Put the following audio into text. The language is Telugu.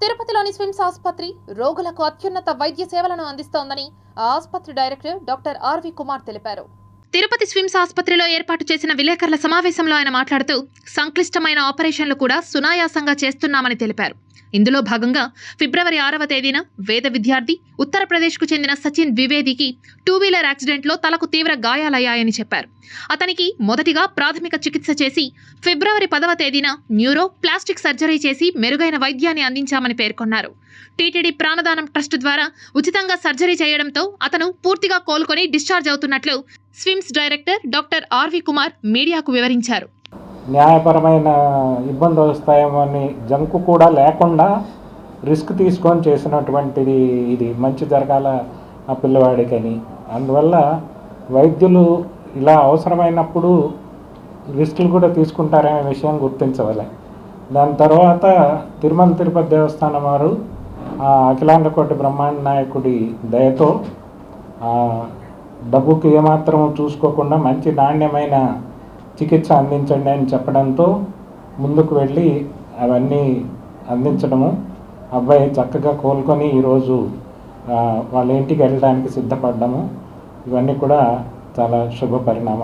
తిరుపతిలోని స్విమ్స్ ఆసుపత్రి రోగులకు అత్యున్నత వైద్య సేవలను అందిస్తోందని ఆ ఆసుపత్రి డైరెక్టర్ డాక్టర్ ఆర్వి కుమార్ తెలిపారు. తిరుపతి స్విమ్స్ ఆసుపత్రిలో ఏర్పాటు చేసిన విలేకరుల సమావేశంలో ఆయన మాట్లాడుతూ సంక్లిష్టమైన ఆపరేషన్లు కూడా సునాయాసంగా చేస్తున్నామని తెలిపారు. ఇందులో భాగంగా ఫిబ్రవరి ఆరవ తేదీన వేద విద్యార్థి ఉత్తరప్రదేశ్కు చెందిన సచిన్ ద్వివేదికి టూ వీలర్ యాక్సిడెంట్లో తలకు తీవ్ర గాయాలయ్యాయని చెప్పారు. అతనికి మొదటిగా ప్రాథమిక చికిత్స చేసి ఫిబ్రవరి పదవ తేదీన న్యూరో ప్లాస్టిక్ సర్జరీ చేసి మెరుగైన వైద్యాన్ని అందించామని పేర్కొన్నారు. టీటీడీ ప్రాణదానం ట్రస్ట్ ద్వారా ఉచితంగా సర్జరీ చేయడంతో అతను పూర్తిగా కోలుకొని డిశ్చార్జ్ అవుతున్నట్లు SVIMS director doctor R V Kumar మీడియాకు వివరించారు. న్యాయపరమైన ఇబ్బందులు వస్తాయేమో అని జంకు కూడా లేకుండా రిస్క్ తీసుకొని చేసినటువంటిది ఇది. మంచి జరగాల ఆ పిల్లవాడికని. అందువల్ల వైద్యులు ఇలా అవసరమైనప్పుడు రిస్కులు కూడా తీసుకుంటారనే విషయం గుర్తించవాలి. దాని తర్వాత తిరుమల తిరుపతి దేవస్థానం వారు ఆ బ్రహ్మాండ నాయకుడి దయతో డబ్బుకి ఏమాత్రం చూసుకోకుండా మంచి నాణ్యమైన చికిత్స అందించండి అని చెప్పడంతో ముందుకు వెళ్ళి అవన్నీ అందించడము. అబ్బాయి చక్కగా కోలుకొని ఈరోజు వాళ్ళ ఇంటికి వెళ్ళడానికి సిద్ధపడ్డము. ఇవన్నీ కూడా చాలా శుభ పరిణామం